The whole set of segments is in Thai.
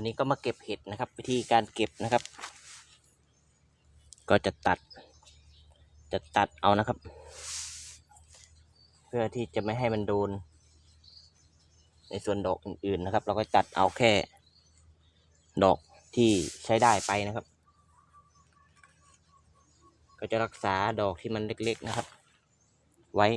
วันนี้ก็มาเก็บเห็ดนะครับ วิธีการเก็บนะครับ ก็จะตัด จะตัดเอานะครับ เพื่อที่จะไม่ให้มันโดน ในส่วนดอกอื่นๆนะครับ เราก็ตัดเอาแค่ ดอกที่ใช้ได้ไปนะครับ ก็จะรักษาดอกที่มันเล็กๆนะครับ ไว้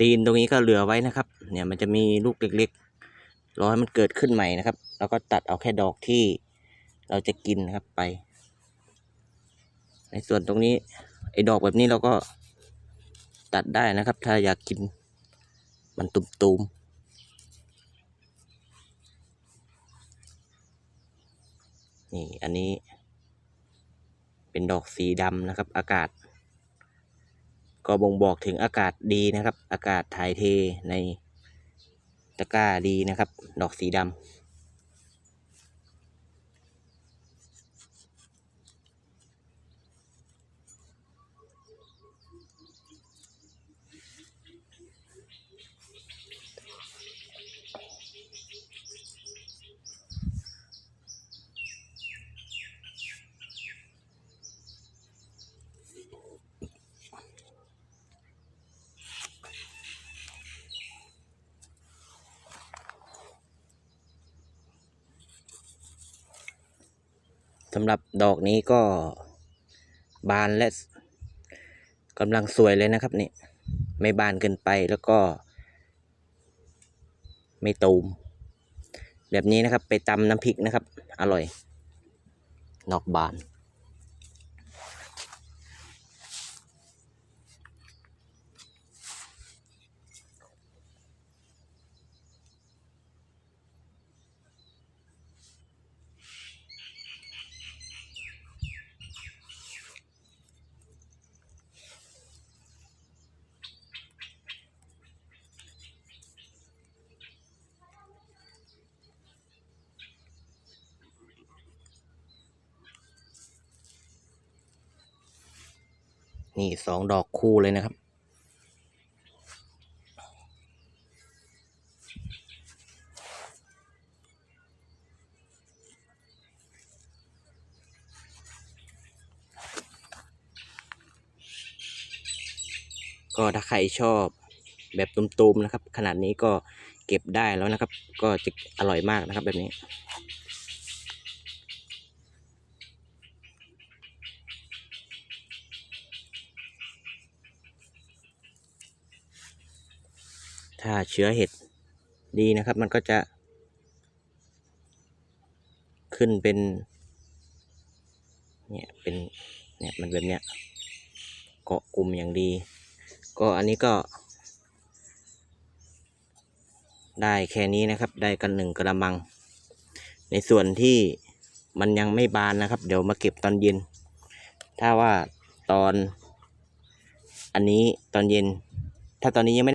ตีนตรงนี้ก็เหลือไว้นะครับ เนี่ยมันจะมีลูกเล็กๆรอให้มันเกิดขึ้นใหม่นะครับ แล้วก็ตัดเอาแค่ดอกที่เราจะกินนะครับไป ในส่วนตรงนี้ไอ้ดอกแบบนี้เราก็ตัดได้นะครับ ถ้าอยากกินมันตุ่มๆนี่ อันนี้เป็นดอกสีดำนะครับ อากาศ ก็บ่งบอกถึงอากาศดีนะครับ อากาศถ่ายเทในตะกร้าดีนะครับ ดอกสีดำ สำหรับดอกนี้ก็บานและกำลังสวยเลยนะครับนี่ไม่บานเกินไปแล้วก็ ไม่ตูม แบบนี้นะครับไปตำน้ำพริกนะครับ อร่อยนอกบาน นี่สองดอกคู่เลยนะครับ ก็ถ้าใครชอบแบบตุมๆนะครับ ขนาดนี้ก็เก็บได้แล้วนะครับ ก็จะอร่อยมากนะครับแบบนี้ ถ้าเชื้อเห็ดดีนะครับ มันก็จะ ขึ้นเป็นเนี่ยเป็นเนี่ยมันแบบเนี้ยเกาะกลุ่มอย่างดี ก็อันนี้ก็ ได้แค่นี้นะครับ ได้กันหนึ่งกระมัง ในส่วนที่มันยังไม่บานนะครับ เดี๋ยวมาเก็บตอนเย็น ถ้าว่าตอนอันนี้ตอนเย็น ถ้าตอนนี้ยังไม่